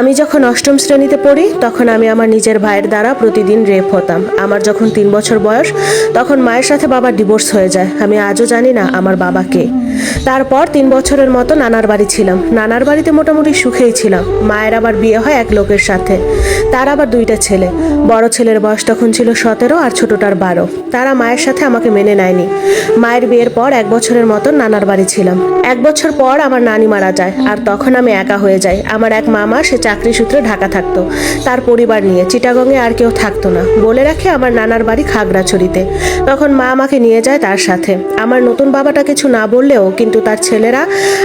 আমি যখন অষ্টম শ্রেণীতে পড়ি, তখন আমি আমার নিজের ভাইয়ের দ্বারা প্রতিদিন রেপ হতাম। আমার যখন তিন বছর বয়স, তখন মায়ের সাথে বাবার ডিভোর্স হয়ে যায়। আমি আজও জানি না আমার বাবাকে তারপর তিন বছরের মতো নানার বাড়ি ছিলাম। নানার বাড়িতে মোটামুটি সুখেই ছিলাম। মায়ের আবার বিয়ে হয় এক লোকের সাথে। তার আবার দুইটা ছেলে। বড় ছেলের বয়স তখন ছিল সতেরো আর ছোটটার বারো। তারা মায়ের সাথে আমাকে মেনে নেয়নি। মায়ের বিয়ের পর এক বছরের মতো নানার বাড়ি ছিলাম। এক বছর পর আমার নানি মারা যায়, আর তখন আমি একা হয়ে যাই। আমার এক মামা, সে চাকরি সূত্রে ঢাকা থাকতো। তার পরিবার নিয়ে। চিটাগংয়ে আর কেউ থাকতো না। বলে রাখে আমার নানার বাড়ি খাগড়াছড়িতে। তখন মা আমাকে নিয়ে যায় তার সাথে। আমার নতুন বাবাটা কিছু না বললেও কিন্তু তার ছেলেরা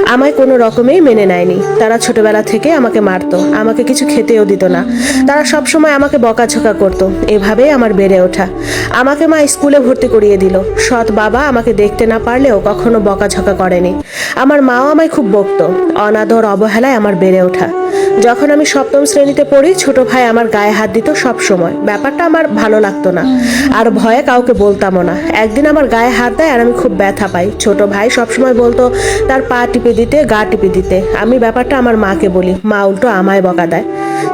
আমায় কোনো রকমেই মেনে নেয়নি। তারা ছোটবেলা থেকে আমাকে মারতো। আমাকে কিছু খেতেও দিত না। তারা সবসময় আমাকে বকাঝকা করতো। এভাবেই আমার বেড়ে ওঠা। আমাকে মা স্কুলে ভর্তি করিয়ে দিল। সৎ বাবা আমাকে দেখতে না পারলেও কখনো বকাঝকা করেনি। আমার মাও আমায় খুব বকতো। অনাদর অবহেলায় আমার বেড়ে ওঠা। যখন আমি সপ্তম শ্রেণীতে পড়ি, ছোট ভাই আমার গায়ে হাত দিত সব সময় ব্যাপারটা আমার ভালো লাগতো না। আর ভয়ে কাউকে বলতামও না। একদিন আমার গায়ে হাত দেয় আর আমি খুব ব্যথা পাই। ছোট ভাই সবসময় বলতো, তার পা টিপে দিতে, গা টিপে দিতে। আমি ব্যাপারটা আমার মাকে বলি। মা উল্টো আমায় বকা দেয়।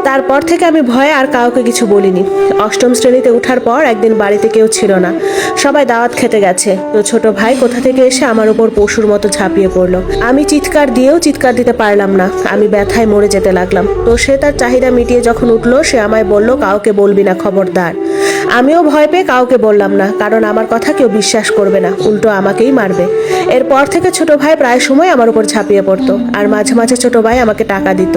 তারপর থেকে আমি ভয়ে আর কাউকে কিছু বলিনি। অষ্টম শ্রেণীতে ওঠার পর একদিন বাড়িতে কেউ ছিল না। সবাই দাওয়াত খেতে গেছে। তো ছোট ভাই কোথা থেকে এসে আমার উপর পশুর মতো ঝাঁপিয়ে পড়ল। আমি চিৎকার দিয়েও চিৎকার দিতে পারলাম না। আমি ব্যথায় মরে যেতে লাগলাম। তো সে তার চাহিদা মিটিয়ে যখন উঠল, সে আমায় বলল, কাউকে বলবি না, খবরদার। আমিও ভয় পেয়ে কাউকে বললাম না, কারণ আমার কথা কেউ বিশ্বাস করবে না, উল্টো আমাকেই মারবে। এরপর থেকে ছোট ভাই প্রায় সময় আমার উপর ঝাঁপিয়ে পড়তো, আর মাঝে মাঝে ছোট ভাই আমাকে টাকা দিত।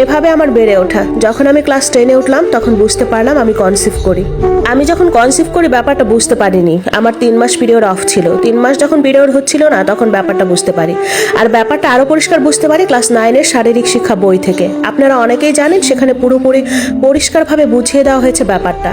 এভাবে আমার বেড়ে ওঠা। যখন আমি ক্লাস টেনে উঠলাম, তখন বুঝতে পারলাম আমি কনসিভ করি। আমি যখন কনসিভ করি, ব্যাপারটা বুঝতে পারিনি। আমার তিন মাস পিরিয়ড অফ ছিল। তিন মাস যখন পিরিয়ড হচ্ছিল না, তখন ব্যাপারটা বুঝতে পারি। আর ব্যাপারটা আরও পরিষ্কার বুঝতে পারি ক্লাস নাইনের শারীরিক শিক্ষা বই থেকে। আপনারা অনেকেই জানেন, সেখানে পুরোপুরি পরিষ্কারভাবে বুঝিয়ে দেওয়া হয়েছে ব্যাপারটা।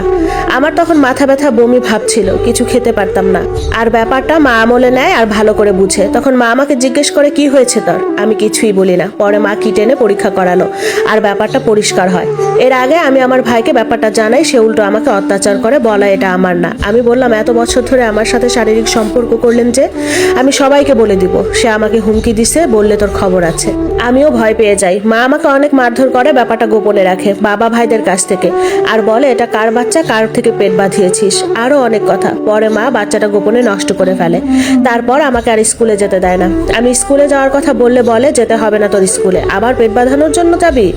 আমার তখন মাথা ব্যথা বমি ভাব ছিল, কিছু খেতে পারতাম না। আর ব্যাপারটা মা আমলে নেয় আর ভালো করে বুঝে। তখন মা আমাকে জিজ্ঞেস করে, কি হয়েছে তোর? আমি কিছুই বলি না। পরে মা কি টেনে পরীক্ষা করালো। আর ব্যাপারটা পরিষ্কার হয়। এর আগে আমি আমার ভাইকে ব্যাপারটা জানাই, সে উল্টো আমাকে অত্যাচার করে, বলা এটা আমার না। আমি বললাম, এত বছর ধরে আমার সাথে শারীরিক সম্পর্ক করলেন যে, আমি সবাইকে বলে দিব। সে আমাকে হুমকি দিছে, বললে তোর খবর আছে। আমিও ভয় পেয়ে যাই। মা আমাকে অনেক মারধর করে, ব্যাপারটা গোপনে রাখে, বাবা ভাইদের কাছ থেকে। আর বলে, এটা কার বাচ্চা? কার থেকে পেট বাঁধিয়েছিস। আরও অনেক কথা। পরে মা বাচ্চাটা গোপনে নষ্ট করে ফেলে। তারপর আমাকে আর স্কুলে যেতে দেয় না। আমি স্কুলে যাওয়ার কথা বললে বলে, যেতে হবে না তোর স্কুলে। আবার পেট বাঁধানোর জন্য যাবি?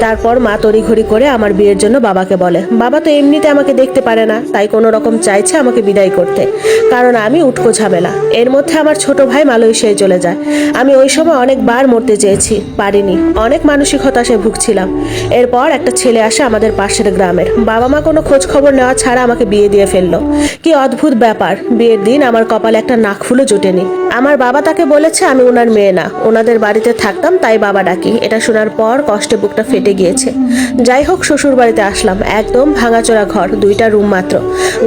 তারপর মা তড়িঘড়ি করে আমার বিয়ের জন্য বাবাকে বলে, বাবা তো এমনিতে আমাকে দেখতে পারে না, তাই কোনো রকম চাইছে আমাকে বিদায় করতে। কারণ আমি উঠকো ঝামেলা। এর মধ্যে আমার ছোট ভাই মালয়েশিয়ায় চলে যায়। আমি ওই সময় অনেকবার মরতে চেয়েছি, পারিনি। অনেক মানসিক হতাশায় ভুগছিলাম। এরপর একটা ছেলে আসে আমাদের পাশের গ্রামের। বাবা মা কোনো খোঁজ খবর নেওয়া ছাড়া আমাকে বিয়ে দিয়ে ফেলল। কি অদ্ভুত ব্যাপার। বিয়ের দিন আমার কপালে একটা নাক নাকফুলও জোটেনি। আমার বাবা তাকে বলেছে, আমি ওনার মেয়ে না। ওনাদের বাড়িতে থাকতাম, তাই বাবা ডাকি। এটা শোনার পর কষ্টে বুকটা ফেটে গিয়েছে। যাই হোক শ্বশুর বাড়িতে আসলাম। একদম ভাঙাচোরা ঘর, দুইটা রুম মাত্র।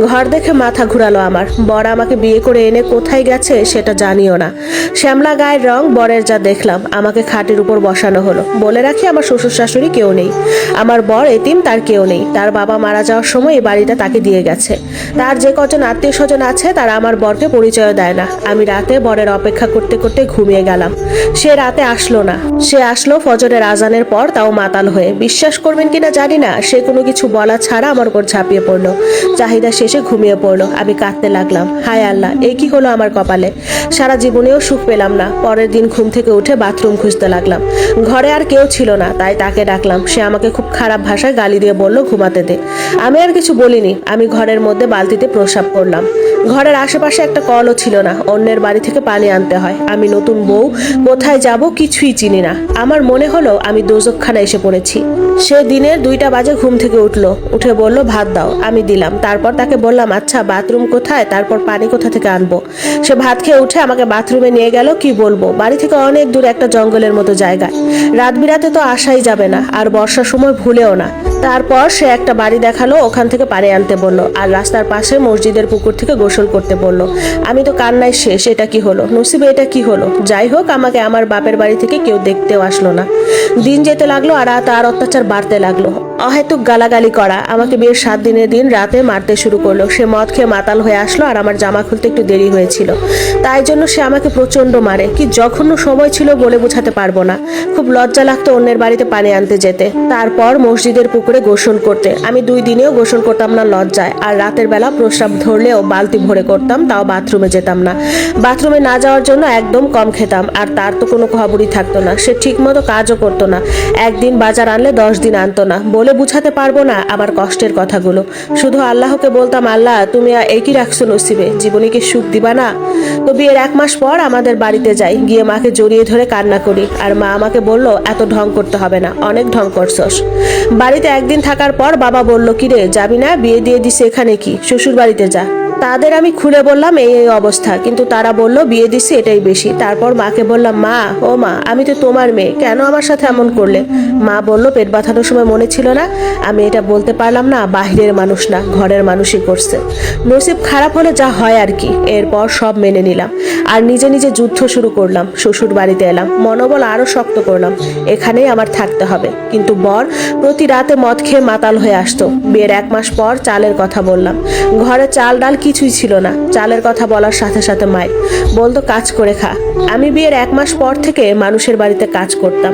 ঘর দেখে মাথা ঘুরালো আমার। বর আমাকে বিয়ে করে এনে কোথায় গেছে সেটা জানিও না। শ্যামলা গায়ের রং, বরের যা দেখলাম, আমাকে খাটের উপর বসানো হলো। বলে রাখি, আমার শ্বশুর শাশুড়ি কেউ নেই। আমার বর এতিম, তার কেউ নেই। তার বাবা মারা যাওয়ার সময় এই বাড়িটা তাকে দিয়ে গেছে। তার যে কজন আত্মীয় স্বজন আছে, তারা আমার বরকে পরিচয় দেয় না। আমি রাতে বরের অপেক্ষা করতে করতে ঘুমিয়ে গেলাম। সে রাতে আসলো না। সে আসলো ফজরের আজানের পর, তাও মাতাল হয়ে। বিশ্বাস করবেন কিনা জানি না, সে কোনো কিছু বলা ছাড়া আমার উপর ঝাঁপিয়ে পড়ল। চাহিদা শেষে ঘুমিয়ে পড়ল। আমি কাঁদতে লাগলাম। হায় আল্লাহ এই কি হলো আমার কপালে? সারা জীবনেও সুখ পেলাম না। পরের দিন ঘুম থেকে উঠে বাথরুম খুঁজতে লাগলাম। ঘরে আর কেউ ছিল না, তাই তাকে ডাকলাম। সে আমাকে খুব খারাপ ভাষায় গালি দিয়ে বলল ঘুমাতে দে। আমি আর কিছু বলিনি। আমি ঘরের মধ্যে বালতিতে প্রসাব করলাম। ঘরের আশেপাশে একটা কলও ছিল না। অন্যের বাড়ি থেকে পানি আনতে হয়। আমি নতুন বউ, কোথায় যাব কিছুই চিনি না। আমার মনে হলো আমি দোজকখানা এসে পড়েছি। সে দিনের দুইটা বাজে ঘুম থেকে উঠল। উঠে বলল, ভাত দাও। আমি দিলাম। তারপর তাকে বললাম আচ্ছা বাথরুম কোথায়? তারপর পানি কোথা থেকে আনব? সে ভাত খেয়ে উঠে আমাকে বাথরুমে নিয়ে গেল। কি বলব? বাড়ি থেকে অনেক দূর একটা জঙ্গলের মতো জায়গায়। রাত বিরাতে তো আসাই যাবে না। আর বর্ষার সময় ভুলেও না। তারপর সে একটা বাড়ি দেখাল, ওখান থেকে পানি আনতে বলল আর রাস্তার পাশে মসজিদের পুকুর থেকে গোসল করতে বলল। আমি তো কান্নায় শেষ, এটা কি হলো? নসিবে এটা কি হলো? যাই হোক, আমাকে আমার বাপের বাড়ি থেকে কেউ দেখতেও আসলো না। দিন যেতে লাগল আর তার অত্যাচার বাড়তে লাগল। অহেতুক গালাগালি করা। আমাকে বিয়ের সাত দিনের দিন রাতে মারতে শুরু করল। সে মদ খেয়ে মাতাল হয়ে আসলো আর আমার জামা খুলতে একটু দেরি হয়েছিল। তাই জন্য সে আমাকে প্রচণ্ড মারে। কি জঘন্য সময় ছিল বলে বোঝাতে পারব না। খুব লজ্জা লাগতো অন্যের বাড়িতে পানি আনতে যেতে। তারপর মসজিদের পুকুরে গোসল করতে। আমি দুই দিনেও গোসল করতাম না লজ্জায়। আর রাতের বেলা প্রস্রাব ধরলেও বালতি ভরে করতাম, তাও বাথরুমে যেতাম না। বাথরুমে না যাওয়ার জন্য একদম কম খেতাম। আর তার তো কোনো খবরই থাকতো না। সে ঠিকমতো কাজও করতো না। একদিন বাজার আনলে দশ দিন আনতো না। বলে বুঝাতে পারব না আমার কষ্টের কথাগুলো। শুধু আল্লাহকে বলতাম, আল্লাহ, তুমি একই রাখছো নসিবে, জীবনে কি সুখ দিবা না? তো বিয়ের এক মাস পর আমাদের বাড়িতে যাই। গিয়ে মাকে জড়িয়ে ধরে কান্না করি, আর মা আমাকে বলল, এত ঢং করতে হবে না, অনেক ঢং করছস। বাড়িতে একদিন থাকার পর বাবা বলল, কিরে, যাবি না? বিয়ে দিয়ে দিছে এখানে কি? শ্বশুর বাড়িতে যা। তাদের আমি খুলে বললাম এই এই অবস্থা। কিন্তু তারা বলল, বিয়ে দিছি এটাই বেশি। তারপর মাকে বললাম, মা, ও মা, আমি তো তোমার মেয়ে, কেন আমার সাথে এমন করলে? মা বলল, পেট বাঁধানোর সময় মনে ছিল না, আমি এটা বলতে পারলাম না, বাহিরের মানুষ না, ঘরের মানুষই করছে। নসিব খারাপ হলে যা হয় আর কি, এরপর সব মেনে নিলাম। আর নিজে নিজে যুদ্ধ শুরু করলাম শ্বশুর বাড়িতে এলাম। মনোবল আরও শক্ত করলাম। এখানেই আমার থাকতে হবে। কিন্তু বর প্রতি রাতে মদ খেয়ে মাতাল হয়ে আসতো। বিয়ের এক মাস পর চালের কথা বললাম। ঘরে চাল ডাল কিছুই ছিল না। চালের কথা বলার সাথে সাথে মায়ের, বলতো কাজ করে খা। আমি বিয়ের এক মাস পর থেকে মানুষের বাড়িতে কাজ করতাম।